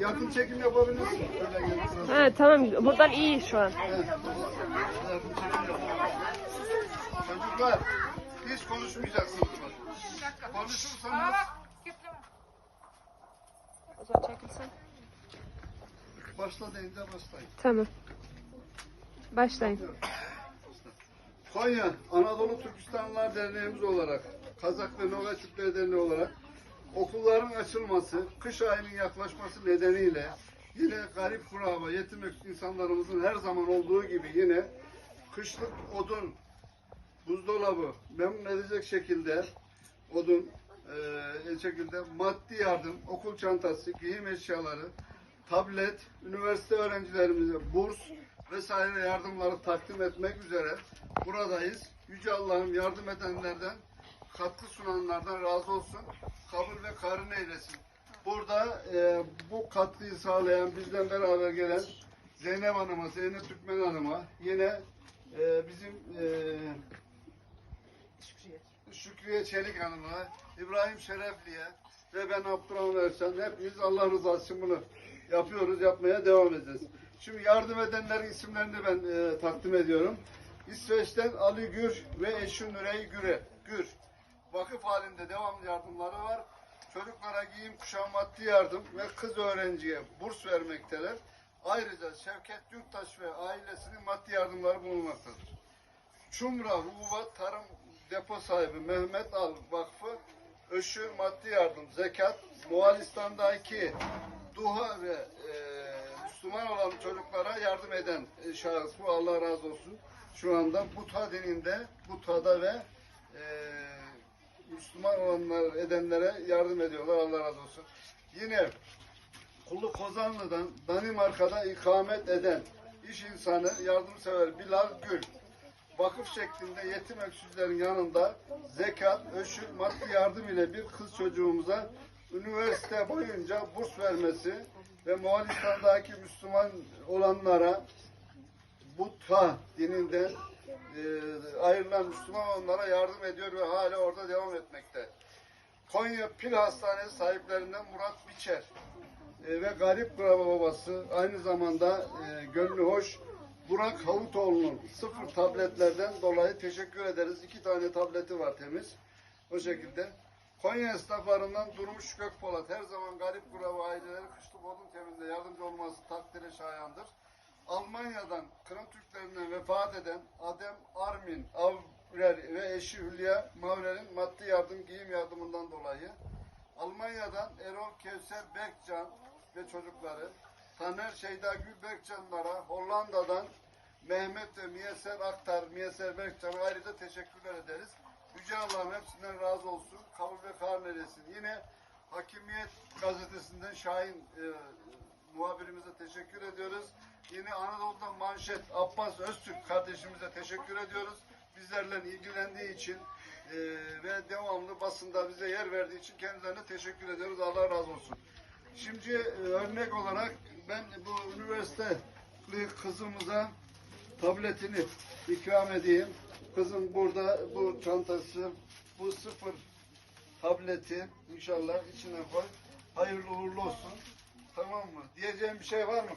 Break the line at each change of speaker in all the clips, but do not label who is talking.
Yakın çekim yapabilirsin.
Ha tamam buradan iyi şu an.
Çocuklar hiç konuşmayacaksınız. Konuşursanız
O zaman çekilsen.
başla deyince başlayın.
Tamam. Başlayın.
Konya Anadolu Türkistanlılar Derneğimiz olarak, Kazak ve Nova Türkleri Derneği olarak okulların açılması, kış ayının yaklaşması nedeniyle yine garip kuraba, yetim insanlarımızın her zaman olduğu gibi yine kışlık odun, buzdolabı memnun edecek şekilde odun, eee şekilde maddi yardım, okul çantası, giyim eşyaları, tablet, üniversite öğrencilerimize burs vesaire yardımları takdim etmek üzere buradayız. Yüce Allah'ım yardım edenlerden, katkı sunanlardan razı olsun. Kabul ve karın eylesin. Burada eee, bu katkıyı sağlayan, bizden beraber gelen Zeynep Hanım'a, Zeynep Türkmen Hanım'a, yine eee, bizim eee Şükriye Çelik Hanım'a, İbrahim Şerefli'ye ve ben Abdurrahman Ersan hepimiz Allah rızası için bunu yapıyoruz, yapmaya devam edeceğiz. Şimdi yardım edenlerin isimlerini ben e, takdim ediyorum. İsveç'ten Ali Gür ve eşi Nürey Güre, Gür. Vakıf halinde devamlı yardımları var. Çocuklara giyim, kuşam, maddi yardım ve kız öğrenciye burs vermekteler. Ayrıca Şevket Yurttaş ve ailesinin maddi yardımları bulunmaktadır. Çumra Huva Tarım Depo sahibi Mehmet Al Vakfı Öşü Maddi Yardım Zekat Moğolistan'daki Duha ve e, Müslüman olan çocuklara yardım eden e, şahıs bu Allah razı olsun. Şu anda Buta dininde Buta'da ve e, Müslüman olanlar edenlere yardım ediyorlar Allah razı olsun. Yine Kulu Kozanlı'dan Danimarka'da ikamet eden iş insanı yardımsever Bilal Gül vakıf şeklinde yetim öksüzlerin yanında zekat, öşür, maddi yardım ile bir kız çocuğumuza üniversite boyunca burs vermesi ve Moğolistan'daki Müslüman olanlara Budha dininden ayrılan Müslüman olanlara yardım ediyor ve hala orada devam etmekte. Konya Pil Hastanesi sahiplerinden Murat Biçer e, ve garip kuraba babası aynı zamanda e, gönlü hoş Burak Havutoğlu'nun sıfır tabletlerden dolayı teşekkür ederiz. İki tane tableti var temiz. O şekilde. Konya esnaflarından Durmuş Gökpolat her zaman garip kuraba aileleri kışlık odun temizliğinde yardımcı olması takdire şayandır. Almanya'dan Kırım Türklerinden vefat eden Adem Armin Avrer ve eşi Hülya Mavrer'in maddi yardım giyim yardımından dolayı Almanya'dan Erol Kevser Berkcan ve çocukları Taner Şeyda Gül Berkcanlara Hollanda'dan Mehmet ve Miyeser Aktar, Miyeser Berkcan'a ayrıca teşekkürler ederiz. Yüce Allah'ım hepsinden razı olsun. Kabul ve kar eylesin. Yine Hakimiyet Gazetesi'nden Şahin e, muhabirimize teşekkür ediyoruz. Yine Anadolu'dan Manşet Abbas Öztürk kardeşimize teşekkür ediyoruz. Bizlerle ilgilendiği için e, ve devamlı basında bize yer verdiği için kendilerine teşekkür ediyoruz. Allah razı olsun. Şimdi e, örnek olarak ben bu üniversite kızımıza tabletini ikram edeyim. Kızım burada bu çantası, bu sıfır tableti inşallah içine koy. Hayırlı uğurlu olsun. Tamam mı? Diyeceğim bir şey var mı?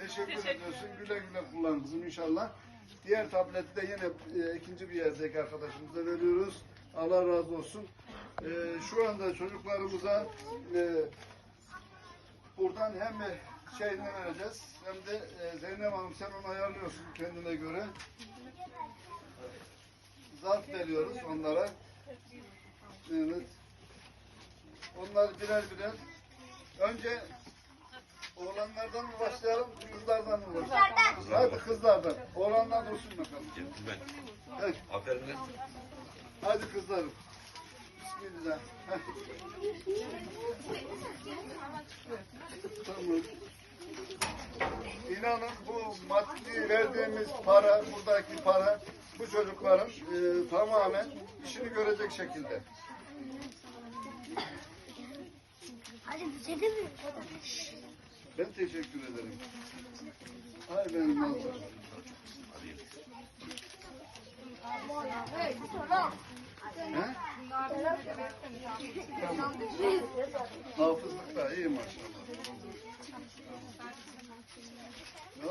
Teşekkür, ediyorsun. Güle güle kullan kızım inşallah. Diğer tableti de yine e, ikinci bir yerdeki arkadaşımıza veriyoruz. Allah razı olsun. E, şu anda çocuklarımıza e, buradan hem şeyini vereceğiz hem de e, Zeynep Hanım sen onu ayarlıyorsun kendine göre. Zarf veriyoruz onlara. Evet. Onlar birer birer. Önce oğlanlardan mı başlayalım, kızlardan mı başlayalım? Hadi kızlardan. Oğlanlar dursun bakalım. Evet.
Aferin lan.
Hadi kızlarım. Bismillah. Heh. Tamam. İnanın bu maddi verdiğimiz para, buradaki para bu çocukların e, tamamen işini görecek şekilde.
Hadi bize de mi?
Ben teşekkür ederim. Hay benim. He? Tamam. Hafızlık da iyi maşallah.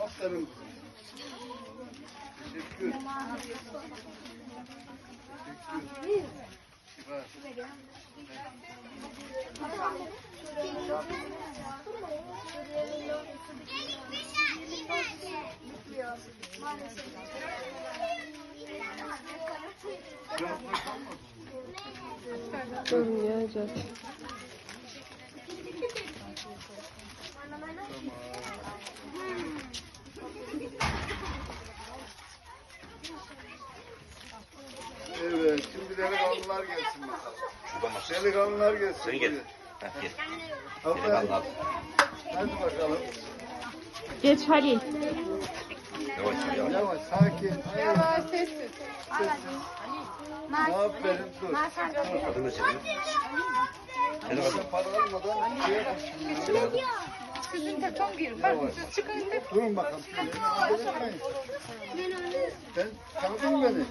Aferin. Teşekkür. Teşekkür. Kibar.
Durun ya Can.
Evet, şimdi delikanlılar gelsin bakalım.
Şuradan başla.
Delikanlılar gelsin.
Sen gel. Heh, gel. Delikanlı al.
Hadi bakalım.
Geç Halil.
Yavaş yavaş.
Yavaş, sakin. Yavaş, sessiz. Aferin, dur.
Adını söyle. Hadi bakalım.
Para almadan şeye başlayın.
Sizin de son bir. Bak siz çıkın.
Durun bakalım. Sen tanıdın mı beni?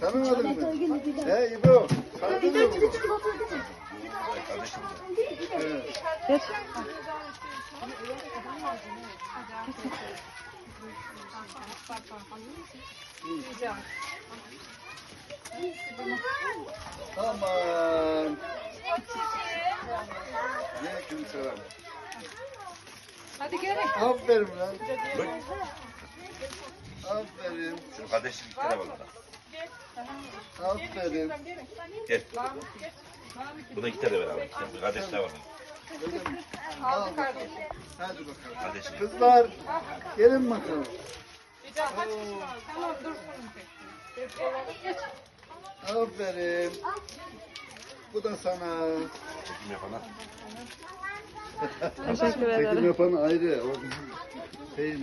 Tanımadın mı? He İbo, tanıdın mı bunu?
Kardeşim.
Evet. Tamam. Aleyküm selam.
Hadi gelin.
Aferin lan.
Dur.
Aferin.
Şunu kardeşim bir tane bana.
Aferin.
Gel. Buna iki tane ver abi. İki tane. Kardeşler var.
Aldı kardeşim.
Hadi bakalım.
Kardeşim.
Kızlar gelin bakalım.
Rica hadi. Tamam dursun.
Aferin. Bu da sana.
Çekim yapana.
Teşekkür ederim.
Çekim yapan ayrı. O bizim şey